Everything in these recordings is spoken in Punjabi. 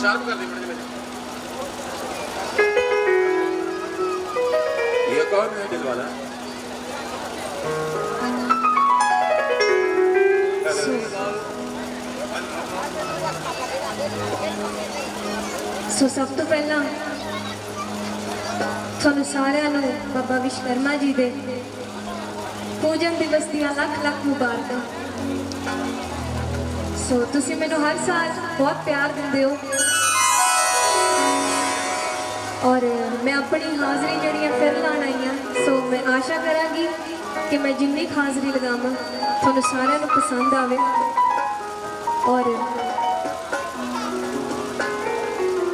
ਸ਼ਾਰਪ ਕਰ ਦੇ ਮਿੰਟ ਦੇ ਵਿੱਚ। ਇਹ ਕੌਣ ਹੈ ਦਿਲ ਵਾਲਾ? ਸੋ ਸਭ ਤੋਂ ਪਹਿਲਾਂ ਤੁਹਾਨੂੰ ਸਾਰਿਆਂ ਨੂੰ ਬਾਬਾ ਵਿਸ਼ਵਕਰਮਾ ਜੀ ਦੇ ਪੂਜਨ ਦਿਵਸ ਦੀਆਂ ਲੱਖ ਲੱਖ ਮੁਬਾਰਕਾਂ। ਸੋ ਤੁਸੀਂ ਮੈਨੂੰ ਹਰ ਸਾਲ ਬਹੁਤ ਪਿਆਰ ਦਿੰਦੇ ਹੋ। ਔਰ ਮੈਂ ਆਪਣੀ ਹਾਜ਼ਰੀ ਜਿਹੜੀ ਹੈ ਫਿਰ ਲਾਣ ਆਈ ਹਾਂ। ਸੋ ਮੈਂ ਆਸ਼ਾ ਕਰਾਂਗੀ ਕਿ ਮੈਂ ਜਿੰਨੀ ਕੁ ਹਾਜ਼ਰੀ ਲਗਾਵਾਂ, ਤੁਹਾਨੂੰ ਸਾਰਿਆਂ ਨੂੰ ਪਸੰਦ ਆਵੇ। ਔਰ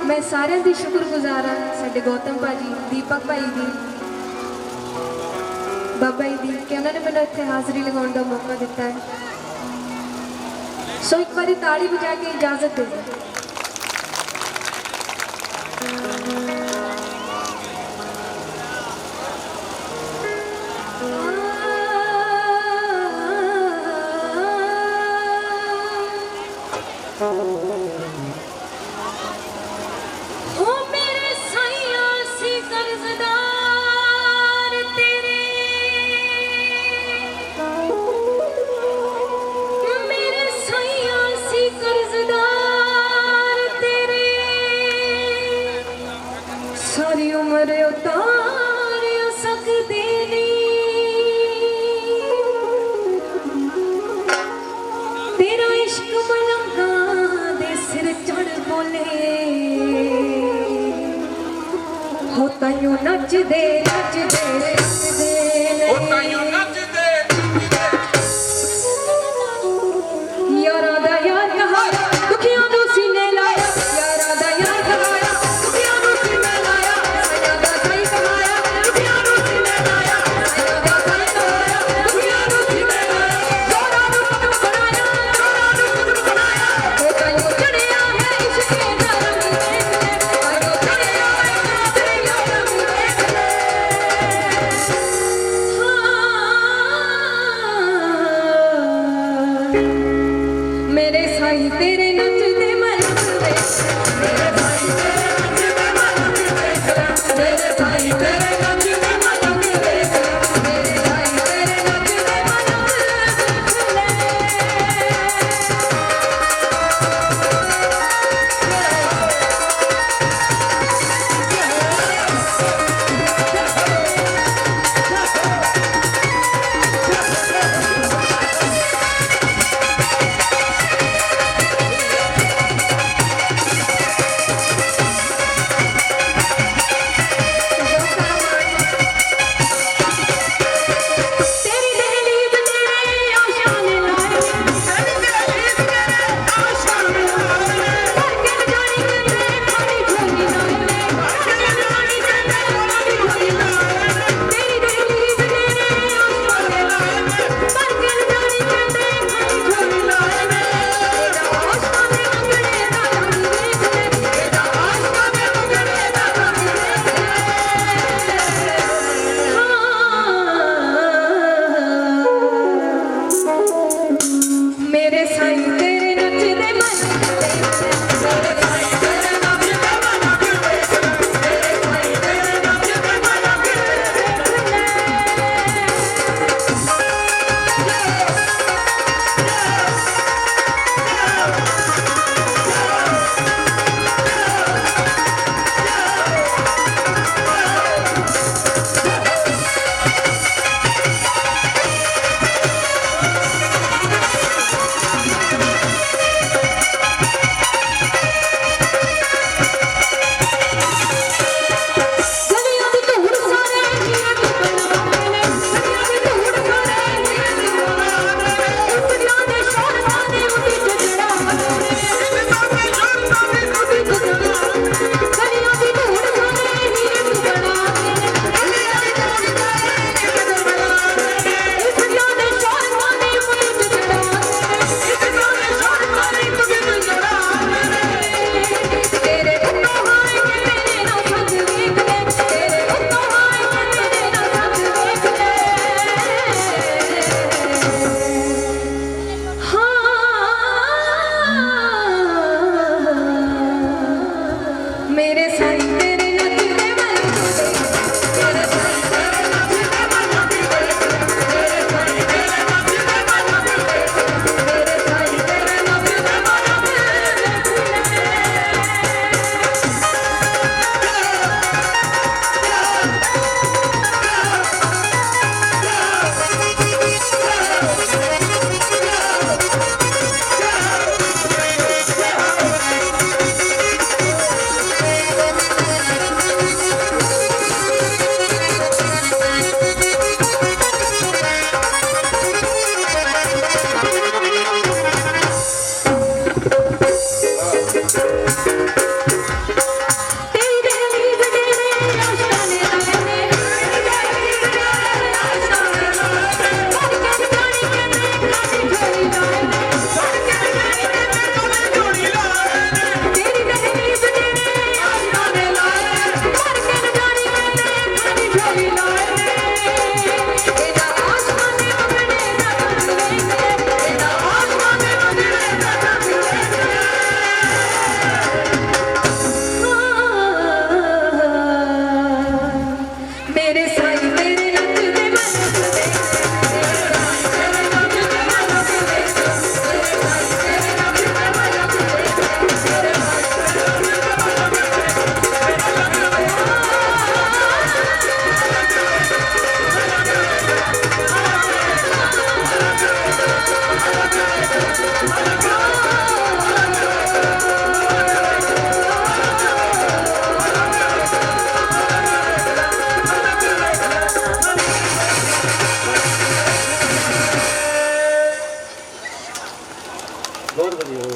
ਮੈਂ ਸਾਰਿਆਂ ਦੀ ਸ਼ੁਕਰਗੁਜ਼ਾਰ ਹਾਂ, ਸਾਡੇ ਗੌਤਮ ਭਾਜੀ, ਦੀਪਕ ਭਾਈ ਦੀ, ਬਾਬਾ ਜੀ ਦੀ, ਕਿ ਉਹਨਾਂ ਨੇ ਮੈਨੂੰ ਇੱਥੇ ਹਾਜ਼ਰੀ ਲਗਾਉਣ ਦਾ ਮੌਕਾ ਦਿੱਤਾ ਹੈ। ਸੋ ਇੱਕ ਵਾਰੀ ਤਾੜੀ ਵਜਾ ਕੇ ਇਜਾਜ਼ਤ ਦੇ ਦਿਓ। ਸਾਰੀ ਉਮਰ ਉਤਾਰ ਸਕਦੇ ਨਹੀਂ ਤੇਰਾ ਇਸ਼ਕ ਮਲੰਗਾ ਦੇ ਸਿਰ ਚੜ ਬੋਲੇ। ਹੋ ਤਾਈਓ ਨੱਚਦੇ ਨੱਚਦੇ ਨੱਚਦੇ ਉਹ ਤਾਈਓ ਨੱਚਦੇ ਮੇਰੇ ਤੇਰੇ ਨੱਚਦੇ ਮਨ ਮੇਰੇ ਸਾਈ ਤੇਰੇ ਨੱਚਦੇ ਮਨ ਮੇਰੇ ਸਾਈ ਤੇਰੇ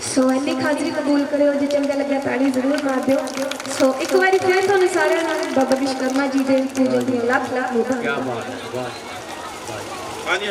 ਸੋ ਇੰਨੀ ਹਾਜ਼ਰੀ ਕਬੂਲ ਕਰਿਓ ਜੇ ਚੰਗਾ ਲੱਗਿਆ ਤਾੜੀ ਜ਼ਰੂਰ ਮਾਰ ਦਿਓ। ਸੋ ਇੱਕ ਵਾਰੀ ਫੇਰ ਤੁਹਾਨੂੰ ਸਾਰਿਆਂ ਨੂੰ ਬਾਬਾ ਵਿਸ਼ਕਰਮਾ ਜੀ ਦੇ ਪੂਜਨ ਦੀਆਂ ਲੱਖ ਲੱਖ ਮੁਬਾਰਕਾਂ ਕੀ ਬਾਤ ਹੈ ਵਾਹ ਹਾਂਜੀ।